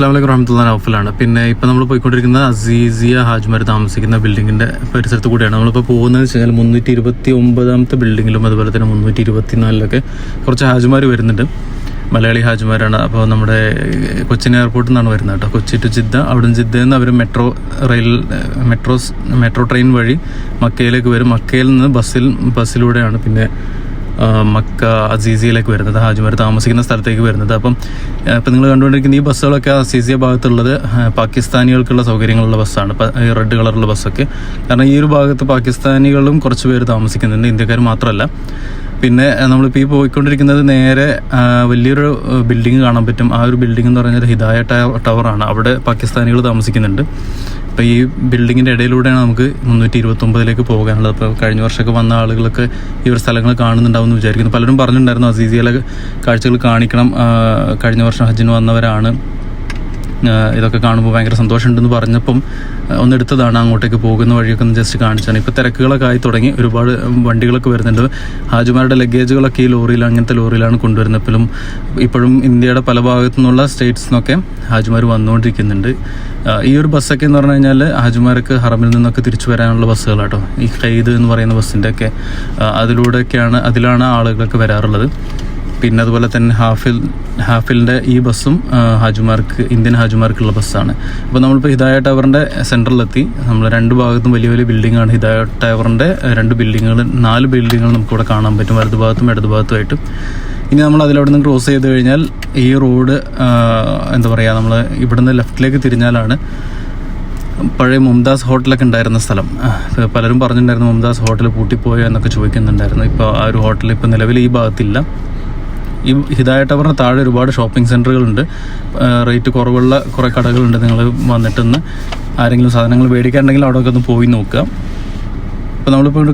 അസ്ലാം വലൈക്കും റഹമത്തുള്ള നൗഫലാണ് പിന്നെ ഇപ്പം നമ്മൾ പോയിക്കൊണ്ടിരിക്കുന്ന അസീസിയ ഹാജ്മർ താമസിക്കുന്ന ബിൽഡിങ്ങിന്റെ പരിസരത്ത് കൂടിയാണ്. നമ്മളിപ്പോൾ പോകുന്നത് വെച്ച് കഴിഞ്ഞാൽ മുന്നൂറ്റി ഇരുപത്തി ഒമ്പതാമത്തെ ബിൽഡിങ്ങിലും അതുപോലെ തന്നെ മുന്നൂറ്റി ഇരുപത്തി നാലിലൊക്കെ കുറച്ച് ഹാജ്മാർ വരുന്നുണ്ട്. മലയാളി ഹാജ്മാരാണ് അപ്പോൾ നമ്മുടെ കൊച്ചിൻ എയർപോർട്ടിൽ നിന്നാണ് വരുന്നത് കേട്ടോ. Kochi to Jeddah. അവിടുന്ന് ജിദ്ദയിൽ നിന്ന് അവർ metro rail metros metro train വഴി മക്കയിലേക്ക് വരും. മക്കയിൽ നിന്ന് ബസ്സിൽ ബസ്സിലൂടെയാണ് പിന്നെ മക്ക അസീസിയിലേക്ക് വരുന്നത് ഹാജിമാർ താമസിക്കുന്ന സ്ഥലത്തേക്ക് വരുന്നത്. അപ്പം ഇപ്പം നിങ്ങൾ കണ്ടുകൊണ്ടിരിക്കുന്ന ഈ ബസ്സുകളൊക്കെ അസീസിയ ഭാഗത്തുള്ളത് പാകിസ്ഥാനികൾക്കുള്ള സൗകര്യങ്ങളുള്ള ബസ്സാണ്. ഈ റെഡ് കളറുള്ള ബസ്സൊക്കെ. കാരണം ഈ ഒരു ഭാഗത്ത് പാകിസ്ഥാനികളും കുറച്ച് പേര് താമസിക്കുന്നുണ്ട് ഇന്ത്യക്കാർ മാത്രമല്ല. പിന്നെ നമ്മളിപ്പോൾ ഈ പോയിക്കൊണ്ടിരിക്കുന്നത് നേരെ വലിയൊരു ബിൽഡിംഗ് കാണാൻ പറ്റും. ആ ഒരു ബിൽഡിംഗ് എന്ന് പറഞ്ഞാൽ ഹിദായ ടവ- ടവറാണ്. അവിടെ പാകിസ്ഥാനികൾ താമസിക്കുന്നുണ്ട്. അപ്പോൾ ഈ ബിൽഡിങ്ങിന്റെ ഇടയിലൂടെയാണ് നമുക്ക് മുന്നൂറ്റി ഇരുപത്തൊമ്പതിലേക്ക് പോകാനുള്ളത്. അപ്പോൾ കഴിഞ്ഞ വർഷമൊക്കെ വന്ന ആളുകളൊക്കെ ഈ ഒരു സ്ഥലങ്ങൾ കാണുന്നുണ്ടാവും എന്ന് വിചാരിക്കുന്നു. പലരും പറഞ്ഞിട്ടുണ്ടായിരുന്നു അസീസിയിലെ കാഴ്ചകൾ കാണിക്കണം കഴിഞ്ഞ വർഷം ഹജ്ജിന് വന്നവരാണ്. ഇതൊക്കെ കാണുമ്പോൾ ഭയങ്കര സന്തോഷമുണ്ടെന്ന് പറഞ്ഞപ്പം ഒന്ന് എടുത്തതാണ് അങ്ങോട്ടേക്ക് പോകുന്ന വഴിയൊക്കെ ഒന്ന് ജസ്റ്റ് കാണിച്ചാണ് ഇപ്പോൾ തിരക്കുകളൊക്കെ ആയി തുടങ്ങി ഒരുപാട് വണ്ടികളൊക്കെ വരുന്നുണ്ട്. ഹാജുമാരുടെ ലഗേജുകളൊക്കെ ഈ ലോറിയിൽ അങ്ങനത്തെ ലോറിയിലാണ് കൊണ്ടുവരുന്നത്. ഇപ്പോഴും ഇപ്പോഴും ഇന്ത്യയുടെ പല ഭാഗത്തു നിന്നുള്ള സ്റ്റേറ്റ്സ് നിന്നൊക്കെ ഹാജുമാർ വന്നുകൊണ്ടിരിക്കുന്നുണ്ട് ഈ ഒരു ബസ്സൊക്കെ എന്ന് പറഞ്ഞു കഴിഞ്ഞാൽ ഹാജുമാർക്ക് ഹറമിൽ നിന്നൊക്കെ തിരിച്ചു വരാനുള്ള ബസ്സുകളാട്ടോ. ഈ ഖൈദ് എന്ന് പറയുന്ന ബസ്സിന്റെ ഒക്കെ അതിലൂടെയൊക്കെയാണ് അതിലാണ് ആളുകളൊക്കെ വരാറുള്ളത്. പിന്നെ അതുപോലെ തന്നെ ഹാഫിൽ ഹാഫിലിന്റെ ഈ ബസ്സും ഹാജുമാർക്ക് ഇന്ത്യൻ ഹാജുമാർക്കുള്ള ബസ്സാണ്. അപ്പോൾ നമ്മളിപ്പോൾ ഹിദായ ടവറിന്റെ സെന്ററിലെത്തി നമ്മൾ രണ്ട് ഭാഗത്തും വലിയ വലിയ ബിൽഡിങ്ങാണ്. ഹിദായ ടവറിന്റെ രണ്ട് ബിൽഡിങ്ങുകൾ നാല് ബിൽഡിങ്ങുകൾ നമുക്കിവിടെ കാണാൻ പറ്റും. വലതു ഭാഗത്തും ഇടതു ഭാഗത്തുമായിട്ടും. ഇനി നമ്മൾ അതിലവിടെ നിന്ന് ക്രോസ് ചെയ്ത് കഴിഞ്ഞാൽ ഈ റോഡ് എന്താ പറയുക നമ്മൾ ഇവിടുന്ന് ലെഫ്റ്റിലേക്ക് തിരിഞ്ഞാലാണ് പഴയ മുംതാസ് ഹോട്ടലൊക്കെ ഉണ്ടായിരുന്ന സ്ഥലം. പലരും പറഞ്ഞിട്ടുണ്ടായിരുന്നു മുംതാസ് ഹോട്ടൽ പൂട്ടിപ്പോയോ എന്നൊക്കെ ചോദിക്കുന്നുണ്ടായിരുന്നു. ഇപ്പോൾ ആ ഒരു ഹോട്ടൽ ഇപ്പോൾ നിലവിൽ ഈ ഭാഗത്തില്ല. ഈ ഹിദായ ടവറിന് താഴെ ഒരുപാട് ഷോപ്പിംഗ് സെന്ററുകളുണ്ട് റേറ്റ് കുറവുള്ള കുറേ കടകളുണ്ട് നിങ്ങൾ വന്നിട്ടൊന്ന്. ആരെങ്കിലും സാധനങ്ങൾ മേടിക്കാനുണ്ടെങ്കിൽ അവിടെയൊക്കെ ഒന്ന് പോയി നോക്കുക ഇപ്പോൾ നമ്മളിപ്പോൾ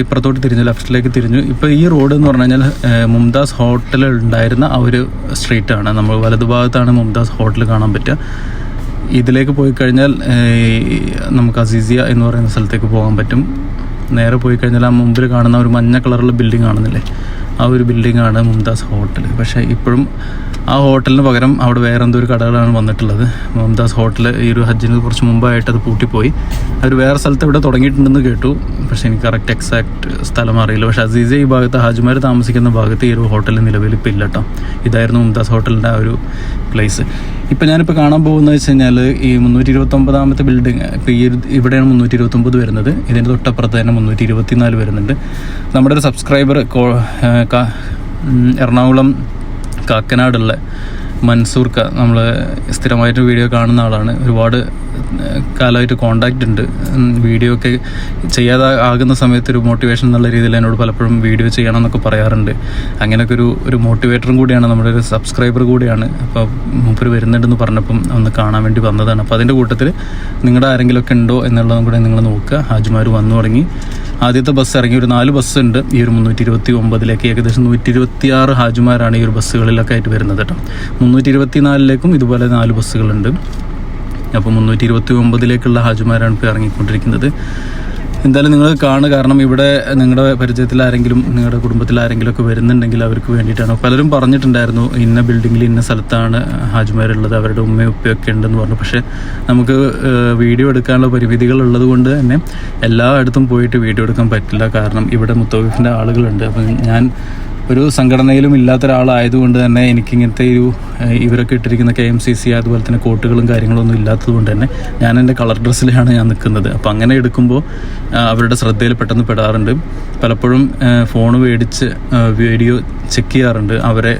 ഇപ്പുറത്തോട്ട് തിരിഞ്ഞു ലെഫ്റ്റിലേക്ക് തിരിഞ്ഞു. ഇപ്പോൾ ഈ റോഡ് എന്ന് പറഞ്ഞു കഴിഞ്ഞാൽ മുംതാസ് ഹോട്ടൽ ഉണ്ടായിരുന്ന ആ ഒരു സ്ട്രീറ്റാണ്. നമ്മൾ വലതുഭാഗത്താണ് മുംതാസ് ഹോട്ടൽ കാണാൻ പറ്റുക. ഇതിലേക്ക് പോയി കഴിഞ്ഞാൽ നമുക്ക് അസീസിയ എന്ന് പറയുന്ന സ്ഥലത്തേക്ക് പോകാൻ പറ്റും. നേരെ പോയി കഴിഞ്ഞാൽ ആ മുമ്പിൽ കാണുന്ന ഒരു മഞ്ഞ കളറുള്ള ബിൽഡിംഗ് കാണുന്നില്ലേ? ആ ഒരു ബിൽഡിംഗാണ് മുംതാസ് ഹോട്ടൽ പക്ഷേ ഇപ്പോഴും ആ ഹോട്ടലിന് പകരം അവിടെ വേറെ എന്തോ ഒരു കടകളാണ് വന്നിട്ടുള്ളത്. മുംതാസ് ഹോട്ടൽ ഈ ഒരു ഹജ്ജിന് കുറച്ച് മുമ്പായിട്ട് അത് പൂട്ടിപ്പോയി. അവർ വേറെ സ്ഥലത്ത് ഇവിടെ തുടങ്ങിയിട്ടുണ്ടെന്ന് കേട്ടു. പക്ഷേ എനിക്ക് കറക്റ്റ് എക്സാക്ട് സ്ഥലം അറിയില്ല. പക്ഷേ അസീസ ഈ ഭാഗത്ത് ഹാജിമാർ താമസിക്കുന്ന ഭാഗത്ത് ഈ ഒരു ഹോട്ടൽ നിലവിൽ ഇപ്പോൾ ഇല്ല കേട്ടോ. ഇതായിരുന്നു മുംതാസ് ഹോട്ടലിന്റെ ആ ഒരു പ്ലേസ് ഇപ്പം ഞാനിപ്പോൾ കാണാൻ പോകുന്നത് വെച്ച് കഴിഞ്ഞാൽ ഈ മുന്നൂറ്റി ഇരുപത്തൊമ്പതാമത്തെ ബിൽഡിംഗ് ഇപ്പോൾ ഈ ഇവിടെയാണ് മുന്നൂറ്റി ഇരുപത്തൊമ്പത് വരുന്നത്. ഇതിന്റെ തൊട്ടപ്പുറത്ത് തന്നെ മുന്നൂറ്റി ഇരുപത്തിനാല് വരുന്നുണ്ട്. നമ്മുടെ ഒരു സബ്സ്ക്രൈബർ എറണാകുളം കാക്കനാടുള്ള മൻസൂർക്ക നമ്മൾ സ്ഥിരമായിട്ട് വീഡിയോ കാണുന്ന ആളാണ്. ഒരുപാട് കാലമായിട്ട് കോണ്ടാക്റ്റ് ഉണ്ട്. വീഡിയോ ഒക്കെ ചെയ്യാതെ ആകുന്ന സമയത്ത് ഒരു മോട്ടിവേഷൻ എന്നുള്ള രീതിയിൽ എന്നോട് പലപ്പോഴും വീഡിയോ ചെയ്യണം എന്നൊക്കെ പറയാറുണ്ട്. അങ്ങനെയൊക്കെ ഒരു ഒരു മോട്ടിവേറ്ററും കൂടിയാണ് നമ്മുടെ ഒരു സബ്സ്ക്രൈബർ കൂടിയാണ്. അപ്പോൾ മൂപ്പർ വരുന്നുണ്ടെന്ന് പറഞ്ഞപ്പം ഒന്ന് കാണാൻ വേണ്ടി വന്നതാണ്. അപ്പോൾ അതിന്റെ കൂട്ടത്തിൽ നിങ്ങളുടെ ആരെങ്കിലുമൊക്കെ ഉണ്ടോ എന്നുള്ളതും കൂടെ നിങ്ങൾ നോക്കുക. ഹാജിമാർ വന്നു തുടങ്ങി. ആദ്യത്തെ ബസ് ഇറങ്ങി ഒരു നാല് ബസ് ഉണ്ട്. ഈ ഒരു മുന്നൂറ്റി ഇരുപത്തി ഒമ്പതിലേക്ക് ഏകദേശം നൂറ്റി ഇരുപത്തി ആറ് ഹാജിമാരാണ് ഈ ഒരു ബസ്സുകളിലൊക്കെ ആയിട്ട് വരുന്നത് കേട്ടോ. മുന്നൂറ്റി ഇരുപത്തി നാലിലേക്കും ഇതുപോലെ നാല് ബസ്സുകളുണ്ട് അപ്പോൾ മുന്നൂറ്റി ഇരുപത്തി ഒമ്പതിലേക്കുള്ള ഹാജിമാരാണ് ഇപ്പോൾ ഇറങ്ങിക്കൊണ്ടിരിക്കുന്നത്. എന്തായാലും നിങ്ങൾ കാണുക. കാരണം ഇവിടെ നിങ്ങളുടെ പരിചയത്തിൽ ആരെങ്കിലും നിങ്ങളുടെ കുടുംബത്തിൽ ആരെങ്കിലും ഒക്കെ വരുന്നുണ്ടെങ്കിൽ അവർക്ക് വേണ്ടിയിട്ടാണ്. പലരും പറഞ്ഞിട്ടുണ്ടായിരുന്നു ഇന്ന ബിൽഡിങ്ങിൽ ഇന്ന സ്ഥലത്താണ് ഹാജിമാരുള്ളത് അവരുടെ ഉമ്മയും ഉപ്പയൊക്കെ ഉണ്ടെന്ന് പറഞ്ഞു. പക്ഷേ നമുക്ക് വീഡിയോ എടുക്കാനുള്ള പരിമിതികൾ ഉള്ളത് കൊണ്ട് തന്നെ എല്ലായിടത്തും പോയിട്ട് വീഡിയോ എടുക്കാൻ പറ്റില്ല. കാരണം ഇവിടെ മുത്തോഫിന്റെ ആളുകളുണ്ട്. അപ്പം ഞാൻ ഒരു സംഘടനയിലും ഇല്ലാത്ത ഒരാളായതുകൊണ്ട് തന്നെ എനിക്കിങ്ങനത്തെ ഒരു ഇവരൊക്കെ ഇട്ടിരിക്കുന്ന കെ എം സി സി അതുപോലെ തന്നെ കോട്ടുകളും കാര്യങ്ങളൊന്നും ഇല്ലാത്തതുകൊണ്ട് തന്നെ ഞാൻ എന്റെ കളർ ഡ്രസ്സിലാണ് ഞാൻ നിൽക്കുന്നത്. അപ്പോൾ അങ്ങനെ എടുക്കുമ്പോൾ അവരുടെ ശ്രദ്ധയിൽ പെട്ടെന്ന് പെടാറുണ്ട്. പലപ്പോഴും ഫോൺ മേടിച്ച് വീഡിയോ ചെക്ക് ചെയ്യാറുണ്ട്. അവരെ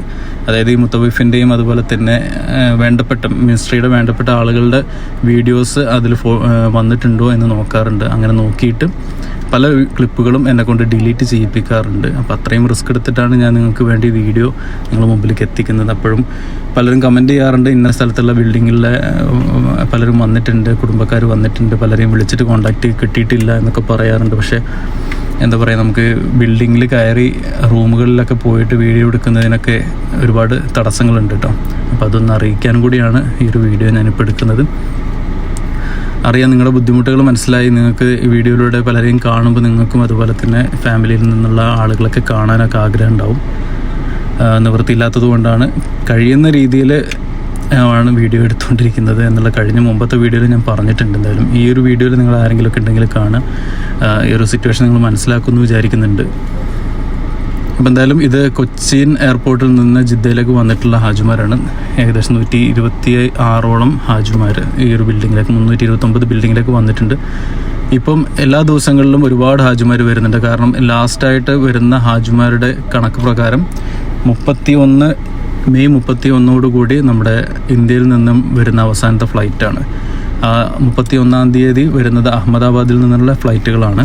അതായത് ഈ മുത്തവിഫിന്റെയും അതുപോലെ തന്നെ വേണ്ടപ്പെട്ട മിനിസ്ട്രിയുടെ വേണ്ടപ്പെട്ട ആളുകളുടെ വീഡിയോസ് അതിൽ ഫോ വന്നിട്ടുണ്ടോ എന്ന് നോക്കാറുണ്ട്. അങ്ങനെ നോക്കിയിട്ട് പല ക്ലിപ്പുകളും എന്നെ കൊണ്ട് ഡിലീറ്റ് ചെയ്യിപ്പിക്കാറുണ്ട്. അപ്പോൾ അത്രയും റിസ്ക് എടുത്തിട്ടാണ് ഞാൻ നിങ്ങൾക്ക് വേണ്ടി വീഡിയോ നിങ്ങൾ മുമ്പിലേക്ക് എത്തിക്കുന്നത്. അപ്പോഴും പലരും കമന്റ് ചെയ്യാറുണ്ട്. ഇന്ന സ്ഥലത്തുള്ള ബിൽഡിങ്ങിലെ പലരും വന്നിട്ടുണ്ട് കുടുംബക്കാർ വന്നിട്ടുണ്ട് പലരെയും വിളിച്ചിട്ട് കോണ്ടാക്റ്റ് കിട്ടിയിട്ടില്ല എന്നൊക്കെ പറയാറുണ്ട്. പക്ഷേ എന്താ പറയുക നമുക്ക് ബിൽഡിങ്ങിൽ കയറി റൂമുകളിലൊക്കെ പോയിട്ട് വീഡിയോ എടുക്കുന്നതിനൊക്കെ ഒരുപാട് തടസ്സങ്ങളുണ്ട് കേട്ടോ അപ്പോൾ അതൊന്ന് അറിയിക്കാൻ കൂടിയാണ് ഈ ഒരു വീഡിയോ ഞാനിപ്പോൾ എടുക്കുന്നത്. അറിയാം നിങ്ങളുടെ ബുദ്ധിമുട്ടുകൾ മനസ്സിലായി. നിങ്ങൾക്ക് വീഡിയോയിലൂടെ പലരെയും കാണുമ്പോൾ നിങ്ങൾക്കും അതുപോലെ തന്നെ ഫാമിലിയിൽ നിന്നുള്ള ആളുകളൊക്കെ കാണാനൊക്കെ ആഗ്രഹം ഉണ്ടാവും. നിവൃത്തിയില്ലാത്തത് കൊണ്ടാണ് കഴിയുന്ന രീതിയിൽ ആണ് വീഡിയോ എടുത്തുകൊണ്ടിരിക്കുന്നത് എന്നുള്ള കഴിഞ്ഞ മുമ്പത്തെ വീഡിയോയിൽ ഞാൻ പറഞ്ഞിട്ടുണ്ട്. എന്തായാലും ഈ ഒരു വീഡിയോയിൽ നിങ്ങൾ ആരെങ്കിലുമൊക്കെ ഉണ്ടെങ്കിൽ കാണാം ഈ ഒരു സിറ്റുവേഷൻ നിങ്ങൾ മനസ്സിലാക്കുമെന്ന് വിചാരിക്കുന്നുണ്ട്. അപ്പം എന്തായാലും ഇത് കൊച്ചിൻ എയർപോർട്ടിൽ നിന്ന് ജിദ്ദയിലേക്ക് വന്നിട്ടുള്ള ഹാജുമാരാണ്. ഏകദേശം നൂറ്റി ഇരുപത്തി ആറോളം ഹാജുമാർ ഈ ഒരു ബിൽഡിങ്ങിലേക്ക് മുന്നൂറ്റി ഇരുപത്തൊമ്പത് ബിൽഡിങ്ങിലേക്ക് വന്നിട്ടുണ്ട്. ഇപ്പം എല്ലാ ദിവസങ്ങളിലും ഒരുപാട് ഹാജിമാർ വരുന്നുണ്ട്. കാരണം ലാസ്റ്റായിട്ട് വരുന്ന ഹാജിമാരുടെ കണക്ക് പ്രകാരം മുപ്പത്തി ഒന്ന് മെയ് മുപ്പത്തി ഒന്നോടുകൂടി നമ്മുടെ ഇന്ത്യയിൽ നിന്നും വരുന്ന അവസാനത്തെ ഫ്ലൈറ്റാണ് മുപ്പത്തി ഒന്നാം തീയതി വരുന്നത് അഹമ്മദാബാദിൽ നിന്നുള്ള ഫ്ലൈറ്റുകളാണ്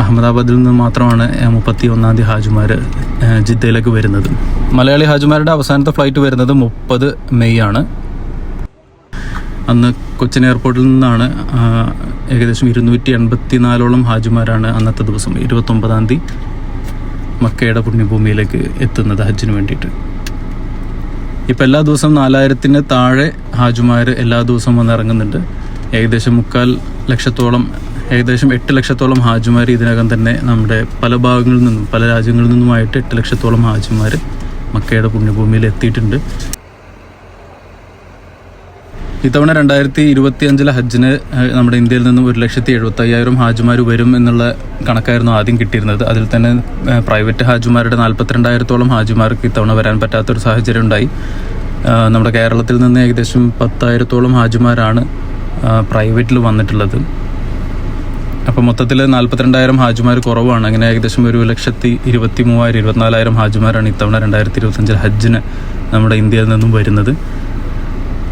അഹമ്മദാബാദിൽ നിന്ന് മാത്രമാണ് മുപ്പത്തി ഒന്നാം തീയതി ഹാജുമാർ ജിദ്ദയിലേക്ക് വരുന്നത്. മലയാളി ഹാജുമാരുടെ അവസാനത്തെ ഫ്ലൈറ്റ് വരുന്നത് മുപ്പത് മെയ് ആണ്. അന്ന് കൊച്ചിൻ എയർപോർട്ടിൽ നിന്നാണ് ഏകദേശം ഇരുന്നൂറ്റി എൺപത്തി നാലോളം ഹാജുമാരാണ് അന്നത്തെ ദിവസം ഇരുപത്തൊമ്പതാം തീയതി മക്കയുടെ പുണ്യഭൂമിയിലേക്ക് എത്തുന്നത് ഹജ്ജിന് വേണ്ടിയിട്ട്. ഇപ്പം എല്ലാ ദിവസവും നാലായിരത്തിന് താഴെ ഹാജുമാർ എല്ലാ ദിവസവും വന്ന് ഇറങ്ങുന്നുണ്ട്. ഏകദേശം മുക്കാൽ ലക്ഷത്തോളം ഏകദേശം എട്ട് ലക്ഷത്തോളം ഹാജുമാർ ഇതിനകം തന്നെ നമ്മുടെ പല ഭാഗങ്ങളിൽ നിന്നും പല രാജ്യങ്ങളിൽ നിന്നുമായിട്ട് എട്ട് ലക്ഷത്തോളം ഹാജുമാർ മക്കയുടെ പുണ്യഭൂമിയിൽ എത്തിയിട്ടുണ്ട്. ഇത്തവണ രണ്ടായിരത്തി ഇരുപത്തി അഞ്ചിലെ ഹജ്ജിന് നമ്മുടെ ഇന്ത്യയിൽ നിന്നും ഒരു ലക്ഷത്തി എഴുപത്തി അയ്യായിരം ഹാജിമാർ വരും എന്നുള്ള കണക്കായിരുന്നു ആദ്യം കിട്ടിയിരുന്നത്. അതിൽ തന്നെ പ്രൈവറ്റ് ഹാജിമാരുടെ നാൽപ്പത്തിരണ്ടായിരത്തോളം ഹാജിമാർക്ക് ഇത്തവണ വരാൻ പറ്റാത്തൊരു സാഹചര്യം ഉണ്ടായി. നമ്മുടെ കേരളത്തിൽ നിന്ന് ഏകദേശം പത്തായിരത്തോളം ഹാജിമാരാണ് പ്രൈവറ്റിൽ വന്നിട്ടുള്ളത്. അപ്പോൾ മൊത്തത്തിൽ നാൽപ്പത്തിരണ്ടായിരം ഹാജിമാർ കുറവാണ്. അങ്ങനെ ഏകദേശം ഒരു ലക്ഷത്തി ഇരുപത്തി മൂവായിരം ഇരുപത്തിനാലായിരം ഹാജിമാരാണ് ഇത്തവണ രണ്ടായിരത്തി ഇരുപത്തഞ്ചിൽ ഹജ്ജിന് നമ്മുടെ ഇന്ത്യയിൽ നിന്നും വരുന്നത്.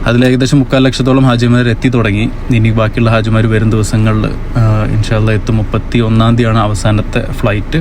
അതിൽ ഏകദേശം മുക്കാൽ ലക്ഷത്തോളം ഹാജിമാർ എത്തി തുടങ്ങി. ഇനി ബാക്കിയുള്ള ഹാജിമാർ വരും ദിവസങ്ങളിൽ ഇൻഷാല്ല എത്തും. മുപ്പത്തി ഒന്നാം തീയതിയാണ് അവസാനത്തെ ഫ്ലൈറ്റ്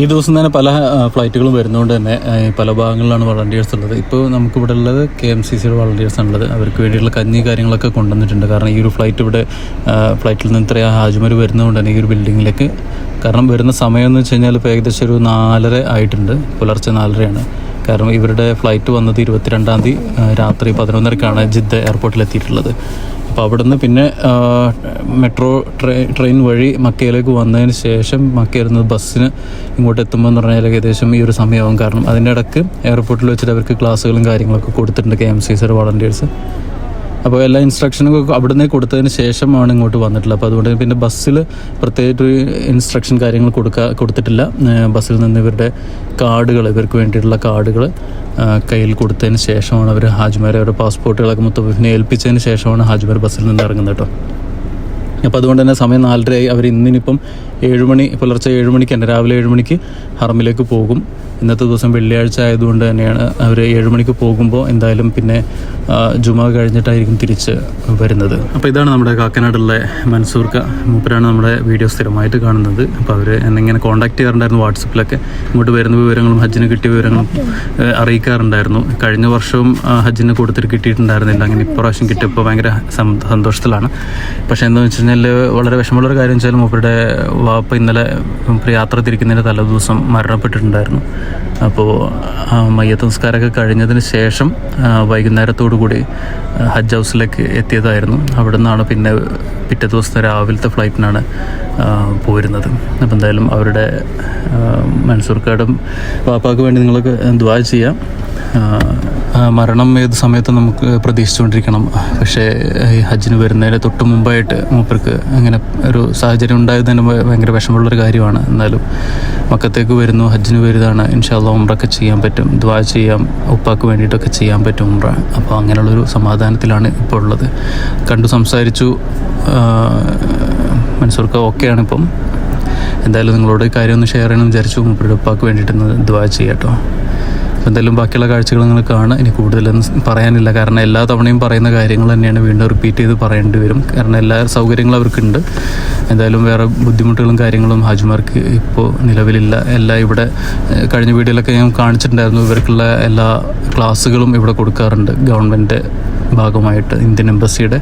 ഈ ദിവസം തന്നെ പല ഫ്ലൈറ്റുകളും വരുന്നതുകൊണ്ട് തന്നെ പല ഭാഗങ്ങളിലാണ് വളണ്ടിയേഴ്സ് ഉള്ളത്. ഇപ്പോൾ നമുക്കിവിടെ ഉള്ളത് കെ എം സി സിയുടെ വളണ്ടിയേഴ്സ് ഉള്ളത് അവർക്ക് വേണ്ടിയിട്ടുള്ള കഞ്ഞി കാര്യങ്ങളൊക്കെ കൊണ്ടുവന്നിട്ടുണ്ട്. കാരണം ഈ ഒരു ഫ്ലൈറ്റ് ഇവിടെ ഫ്ലൈറ്റിൽ നിന്ന് ഇത്രയും ഹാജുമർ വരുന്നതുകൊണ്ട് തന്നെ ഈ ഒരു ബിൽഡിങ്ങിലേക്ക് കാരണം വരുന്ന സമയം എന്ന് വെച്ച് കഴിഞ്ഞാൽ ഇപ്പോൾ ഏകദേശം ഒരു നാലര ആയിട്ടുണ്ട്. പുലർച്ചെ നാലരയാണ്. കാരണം ഇവരുടെ ഫ്ലൈറ്റ് വന്നത് ഇരുപത്തിരണ്ടാം തീയതി രാത്രി പതിനൊന്നരക്കാണ് ജിദ്ദ എയർപോർട്ടിൽ എത്തിയിട്ടുള്ളത്. അപ്പോൾ അവിടുന്ന് പിന്നെ മെട്രോ ട്രെയിൻ ട്രെയിൻ വഴി മക്കയിലേക്ക് വന്നതിന് ശേഷം മക്കയിൽ നിന്ന് ബസ്സിന് ഇങ്ങോട്ട് എത്തുമ്പോൾ എന്ന് പറഞ്ഞാൽ ഏകദേശം ഈ ഒരു സമയമാകും കാരണം അതിന്റെ ഇടയ്ക്ക് എയർപോർട്ടിൽ വെച്ചിട്ട് അവർക്ക് ക്ലാസ്സുകളും കാര്യങ്ങളൊക്കെ കൊടുത്തിട്ടുണ്ട് കെ എം സി സിയുടെ വളണ്ടിയേഴ്സ് അപ്പോൾ എല്ലാ ഇൻസ്ട്രക്ഷനും അവിടുന്ന് കൊടുത്തതിന് ശേഷമാണ് ഇങ്ങോട്ട് വന്നിട്ടുള്ളത്. അപ്പോൾ അതുകൊണ്ട് പിന്നെ ബസ്സിൽ പ്രത്യേകിച്ച് ഇൻസ്ട്രക്ഷൻ കാര്യങ്ങൾ കൊടുക്കുക കൊടുത്തിട്ടില്ല. ബസ്സിൽ നിന്ന് ഇവരുടെ കാർഡുകൾ ഇവർക്ക് വേണ്ടിയിട്ടുള്ള കാർഡുകൾ കയ്യിൽ കൊടുത്തതിന് ശേഷമാണ് അവർ ഹാജ്മാരെ അവരുടെ പാസ്പോർട്ടുകളൊക്കെ മുത്തബിഫിനെ ഏൽപ്പിച്ചതിന് ശേഷമാണ് ഹാജ്മാർ ബസ്സിൽ നിന്ന് ഇറങ്ങുന്നത് കേട്ടോ. അപ്പോൾ അതുകൊണ്ട് തന്നെ സമയം നാലരയായി. അവർ ഇന്നിനിപ്പം ഏഴുമണി പുലർച്ചെ ഏഴുമണിക്ക് തന്നെ രാവിലെ ഏഴുമണിക്ക് ഹറമിലേക്ക് പോകും. ഇന്നത്തെ ദിവസം വെള്ളിയാഴ്ച ആയതുകൊണ്ട് തന്നെയാണ് അവർ ഏഴ് മണിക്ക് പോകുമ്പോൾ എന്തായാലും പിന്നെ ജുമാ കഴിഞ്ഞിട്ടായിരിക്കും തിരിച്ച് വരുന്നത്. അപ്പോൾ ഇതാണ് നമ്മുടെ കാക്കനാടുള്ള മൻസൂർക്ക മൂപ്പരാണ് നമ്മുടെ വീഡിയോ സ്ഥിരമായിട്ട് കാണുന്നത്. അപ്പോൾ അവർ എന്നിങ്ങനെ കോൺടാക്ട് ചെയ്യാറുണ്ടായിരുന്നു വാട്സപ്പിലൊക്കെ. ഇങ്ങോട്ട് വരുന്ന വിവരങ്ങളും ഹജ്ജിന് കിട്ടിയ വിവരങ്ങളും അറിയിക്കാറുണ്ടായിരുന്നു. കഴിഞ്ഞ വർഷവും ഹജ്ജിന് കൊടുത്തിട്ട് കിട്ടിയിട്ടുണ്ടായിരുന്നില്ല. അങ്ങനെ ഇപ്രാവശ്യം കിട്ടിയപ്പോൾ ഭയങ്കര സന്തോഷത്തിലാണ്. പക്ഷേ എന്താണെന്ന് വെച്ച് കഴിഞ്ഞാൽ വളരെ വിഷമമുള്ളൊരു കാര്യം വെച്ചാൽ മൂപ്പരുടെ വാപ്പ ഇന്നലെ യാത്ര തിരിക്കുന്നതിന്റെ തലേദിവസം മരണപ്പെട്ടിട്ടുണ്ടായിരുന്നു. അപ്പോൾ മയ്യത്ത് നിസ്കാരമൊക്കെ കഴിഞ്ഞതിന് ശേഷം വൈകുന്നേരത്തോടു കൂടി ഹജ്ജ് ഹൗസിലേക്ക് എത്തിയതായിരുന്നു. അവിടെ നിന്നാണ് പിന്നെ പിറ്റേ ദിവസത്തെ രാവിലത്തെ ഫ്ലൈറ്റിനാണ് പോയിരുന്നത്. അപ്പോൾ എന്തായാലും അവരുടെ മൻസൂർക്കാടും വാപ്പാക്ക് വേണ്ടി നിങ്ങൾക്ക് ദ്വാ ചെയ്യാം. മരണം ഏത് സമയത്തും നമുക്ക് പ്രതീക്ഷിച്ചുകൊണ്ടിരിക്കണം. പക്ഷേ ഈ ഹജ്ജിന് വരുന്നതിന് തൊട്ട് മുമ്പായിട്ട് മൂപ്പർക്ക് അങ്ങനെ ഒരു സാഹചര്യം ഉണ്ടായത് തന്നെ ഭയങ്കര വിഷമമുള്ളൊരു കാര്യമാണ്. എന്നാലും മക്കത്തേക്ക് വരുന്നു ഹജ്ജിന് വരുന്നതാണ്. ഇൻഷാല്ല ഉമ്രൊക്കെ ചെയ്യാൻ പറ്റും ദ്വാ ചെയ്യാം ഉപ്പാക്ക് വേണ്ടിയിട്ടൊക്കെ ചെയ്യാൻ പറ്റും ഉമ്ര അപ്പോൾ അങ്ങനെയുള്ളൊരു സമാധാനത്തിലാണ് ഇപ്പോൾ ഉള്ളത്. കണ്ടു സംസാരിച്ചു മൻസൂർക്ക് ഓക്കെയാണ് ഇപ്പം എന്തായാലും നിങ്ങളോട് കാര്യം ഒന്ന് ഷെയർ ചെയ്യണം വിചാരിച്ചു. മൂപ്പരുടെ ഉപ്പാക്ക് വേണ്ടിയിട്ടൊന്ന് ദ്വാ ചെയ്യാട്ടോ അപ്പോൾ എന്തായാലും ബാക്കിയുള്ള കാഴ്ചകൾ നിങ്ങൾ കാണുക. ഇനി കൂടുതലൊന്നും പറയാനില്ല. കാരണം എല്ലാ തവണയും പറയുന്ന കാര്യങ്ങൾ തന്നെയാണ് വീണ്ടും റിപ്പീറ്റ് ചെയ്ത് പറയേണ്ടി വരും. കാരണം എല്ലാ സൗകര്യങ്ങളും അവർക്കുണ്ട്. എന്തായാലും വേറെ ബുദ്ധിമുട്ടുകളും കാര്യങ്ങളും ഹാജിമാർക്ക് ഇപ്പോൾ നിലവിലില്ല. എല്ലാം ഇവിടെ കഴിഞ്ഞ വീഡിയോയിലൊക്കെ ഞാൻ കാണിച്ചിട്ടുണ്ടായിരുന്നു. ഇവർക്കുള്ള എല്ലാ ക്ലാസ്സുകളും ഇവിടെ കൊടുക്കാറുണ്ട്. ഗവൺമെന്റ് ഭാഗമായിട്ട് ഇന്ത്യൻ എംബസിയുടെ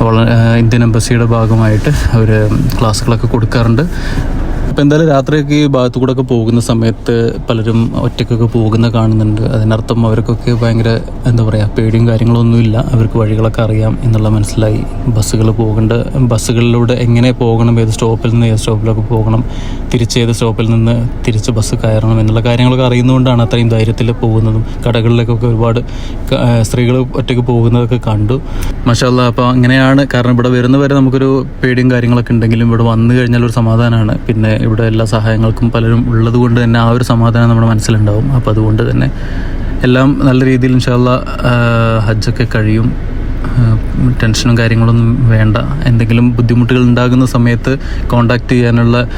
വള- ഇന്ത്യൻ എംബസിയുടെ ഭാഗമായിട്ട് അവർ ക്ലാസ്സുകളൊക്കെ കൊടുക്കാറുണ്ട്. അപ്പോൾ എന്തായാലും രാത്രിയൊക്കെ ഈ ഭാഗത്തു കൂടെ ഒക്കെ പോകുന്ന സമയത്ത് പലരും ഒറ്റയ്ക്കൊക്കെ പോകുന്ന കാണുന്നുണ്ട്. അതിനർത്ഥം അവർക്കൊക്കെ ഭയങ്കര എന്താ പറയുക പേടിയും കാര്യങ്ങളൊന്നുമില്ല അവർക്ക് വഴികളൊക്കെ അറിയാം എന്നുള്ള മനസ്സിലായി. ബസ്സുകൾ പോകേണ്ട ബസ്സുകളിലൂടെ എങ്ങനെ പോകണം ഏത് സ്റ്റോപ്പിൽ നിന്ന് ഏത് സ്റ്റോപ്പിലൊക്കെ പോകണം തിരിച്ച് ഏത് സ്റ്റോപ്പിൽ നിന്ന് തിരിച്ച് ബസ് കയറണം എന്നുള്ള കാര്യങ്ങളൊക്കെ അറിയുന്നതുകൊണ്ടാണ് അത്രയും ധൈര്യത്തിൽ പോകുന്നതും കടകളിലേക്കൊക്കെ ഒരുപാട് സ്ത്രീകൾ ഒറ്റയ്ക്ക് പോകുന്നതൊക്കെ കണ്ടു. മഷാല്ല അപ്പോൾ അങ്ങനെയാണ് കാരണം ഇവിടെ വരുന്നവരെ നമുക്കൊരു പേടിയും കാര്യങ്ങളൊക്കെ ഉണ്ടെങ്കിലും ഇവിടെ വന്നു കഴിഞ്ഞാൽ ഒരു സമാധാനമാണ്. പിന്നെ ഇവിടെ എല്ലാ സഹായങ്ങൾക്കും പലരും ഉള്ളത് കൊണ്ട് തന്നെ ആ ഒരു സമാധാനം നമ്മുടെ മനസ്സിലുണ്ടാവും. അപ്പോൾ അതുകൊണ്ട് തന്നെ എല്ലാം നല്ല രീതിയിൽ ഇൻഷാല്ല ഹജ്ജൊക്കെ കഴിയും. ടെൻഷനും കാര്യങ്ങളൊന്നും വേണ്ട. എന്തെങ്കിലും ബുദ്ധിമുട്ടുകൾ ഉണ്ടാകുന്ന സമയത്ത് കോൺടാക്റ്റ് ചെയ്യാനുള്ള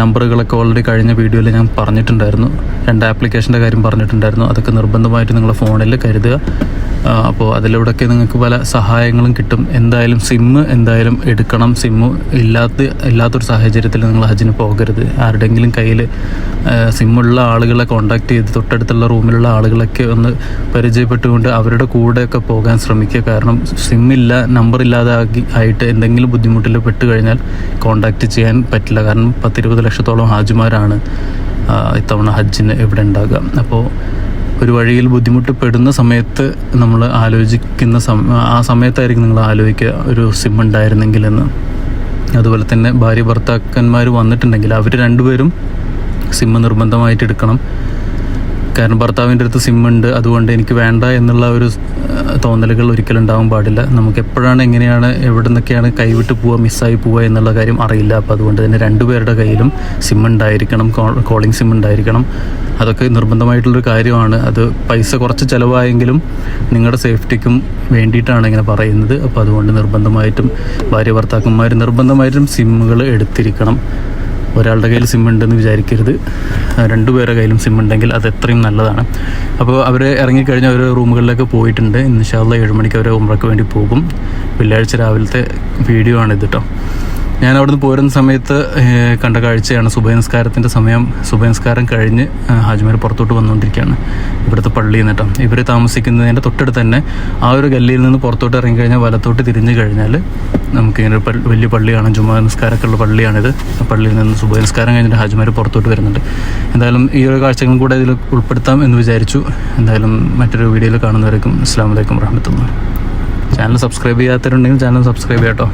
നമ്പറുകളൊക്കെ ഓൾറെഡി കഴിഞ്ഞ വീഡിയോയിൽ ഞാൻ പറഞ്ഞിട്ടുണ്ടായിരുന്നു. രണ്ട് ആപ്ലിക്കേഷന്റെ കാര്യം പറഞ്ഞിട്ടുണ്ടായിരുന്നു. അതൊക്കെ നിർബന്ധമായിട്ട് നിങ്ങളുടെ ഫോണിൽ കരുതുക. അപ്പോൾ അതിലൂടെയൊക്കെ നിങ്ങൾക്ക് പല സഹായങ്ങളും കിട്ടും. എന്തായാലും സിമ്മ് എന്തായാലും എടുക്കണം. സിമ്മ് ഇല്ലാത്ത ഇല്ലാത്തൊരു സാഹചര്യത്തിൽ നിങ്ങൾ ഹജ്ജിന് പോകരുത്. ആരുടെങ്കിലും കയ്യിൽ സിമ്മുള്ള ആളുകളെ കോൺടാക്ട് ചെയ്ത് തൊട്ടടുത്തുള്ള റൂമിലുള്ള ആളുകളൊക്കെ ഒന്ന് പരിചയപ്പെട്ടുകൊണ്ട് അവരുടെ കൂടെയൊക്കെ പോകാൻ ശ്രമിക്കുക. കാരണം സിമ്മില്ല നമ്പർ ഇല്ലാതെ ആക്കി ആയിട്ട് എന്തെങ്കിലും ബുദ്ധിമുട്ടിൽ പെട്ട് കഴിഞ്ഞാൽ കോണ്ടാക്റ്റ് ചെയ്യാൻ പറ്റില്ല. കാരണം പത്തിരുപത് ലക്ഷത്തോളം ഹാജിമാരാണ് ഇത്തവണ ഹജ്ജിന് ഇവിടെ ഉണ്ടാകുക അപ്പോൾ ഒരു വഴിയിൽ ബുദ്ധിമുട്ട് പെടുന്ന സമയത്ത് നമ്മൾ ആലോചിക്കുന്ന സമ ആ സമയത്തായിരിക്കും നിങ്ങൾ ആലോചിക്കുക ഒരു സിം ഉണ്ടായിരുന്നെങ്കിലെന്ന് അതുപോലെ തന്നെ ഭാര്യ ഭർത്താക്കന്മാർ വന്നിട്ടുണ്ടെങ്കിൽ അവർ രണ്ടുപേരും സിം നിർബന്ധമായിട്ട് എടുക്കണം. കാരണം ഭർത്താവിന്റെ അടുത്ത് സിമ്മുണ്ട് അതുകൊണ്ട് എനിക്ക് വേണ്ട എന്നുള്ള ഒരു തോന്നലുകൾ ഒരിക്കലും ഉണ്ടാവാൻ പാടില്ല. നമുക്ക് എപ്പോഴാണ് എങ്ങനെയാണ് എവിടെ നിന്നൊക്കെയാണ് കൈവിട്ട് പോവുക മിസ്സായി പോവുക എന്നുള്ള കാര്യം അറിയില്ല. അപ്പോൾ അതുകൊണ്ട് തന്നെ രണ്ടുപേരുടെ കയ്യിലും സിം ഉണ്ടായിരിക്കണം. കോളിംഗ് സിം ഉണ്ടായിരിക്കണം. അതൊക്കെ നിർബന്ധമായിട്ടുള്ളൊരു കാര്യമാണ്. അത് പൈസ കുറച്ച് ചിലവായെങ്കിലും നിങ്ങളുടെ സേഫ്റ്റിക്കും വേണ്ടിയിട്ടാണ് ഇങ്ങനെ പറയുന്നത്. അപ്പോൾ അതുകൊണ്ട് നിർബന്ധമായിട്ടും ഭാര്യ ഭർത്താക്കന്മാർ നിർബന്ധമായിട്ടും സിമ്മുകൾ എടുത്തിരിക്കണം. ഒരാളുടെ കയ്യിൽ സിം ഉണ്ടെന്ന് വിചാരിക്കരുത്. രണ്ടുപേരുടെ കയ്യിലും സിം ഉണ്ടെങ്കിൽ അത് എത്രയും നല്ലതാണ്. അപ്പോൾ അവർ ഇറങ്ങിക്കഴിഞ്ഞാൽ അവർ റൂമുകളിലേക്ക് പോയിട്ടുണ്ട്. ഇന്ന് ഇൻഷാല്ല ഏഴ് മണിക്ക് അവർ ഉമ്രക്ക് വേണ്ടി പോകും. വെള്ളിയാഴ്ച രാവിലത്തെ വീഡിയോ ആണ് ഇത് കേട്ടോ ഞാൻ അവിടുന്ന് പോരുന്ന സമയത്ത് കണ്ട കാഴ്ചയാണ് സുബഹനസ്കാരത്തിന്റെ സമയം. സുബഹനസ്കാരം കഴിഞ്ഞ് ഹാജ്മേർ പുറത്തോട്ട് വന്നുകൊണ്ടിരിക്കുകയാണ്. ഇവിടുത്തെ പള്ളിയിൽ നിന്ന് കേട്ടോ ഇവർ താമസിക്കുന്നതിന്റെ തൊട്ടടുത്ത് തന്നെ ആ ഒരു ഗല്ലിയിൽ നിന്ന് പുറത്തോട്ട് ഇറങ്ങിക്കഴിഞ്ഞാൽ വലത്തോട്ട് തിരിഞ്ഞു കഴിഞ്ഞാൽ നമുക്കിങ്ങനെ വലിയ പള്ളിയാണ് ജുമാ നിസ്കാരമൊക്കെ ഉള്ള പള്ളിയാണിത്. പള്ളിയിൽ നിന്ന് സുബഹനസ്കാരം കഴിഞ്ഞിട്ട് ഹാജിമാർ പുറത്തോട്ട് വരുന്നുണ്ട്. എന്തായാലും ഈ ഒരു കാഴ്ചകളും കൂടെ ഇതിൽ ഉൾപ്പെടുത്താം എന്ന് വിചാരിച്ചു. എന്തായാലും മറ്റൊരു വീഡിയോയിൽ കാണുന്നവരേക്കും അസ്സാം വലൈക്കും വർഹമത്തുള്ള ചാനൽ സബ്സ്ക്രൈബ് ചെയ്യാത്തവരുണ്ടെങ്കിൽ ചാനൽ സബ്സ്ക്രൈബ് ചെയ്യാം കേട്ടോ.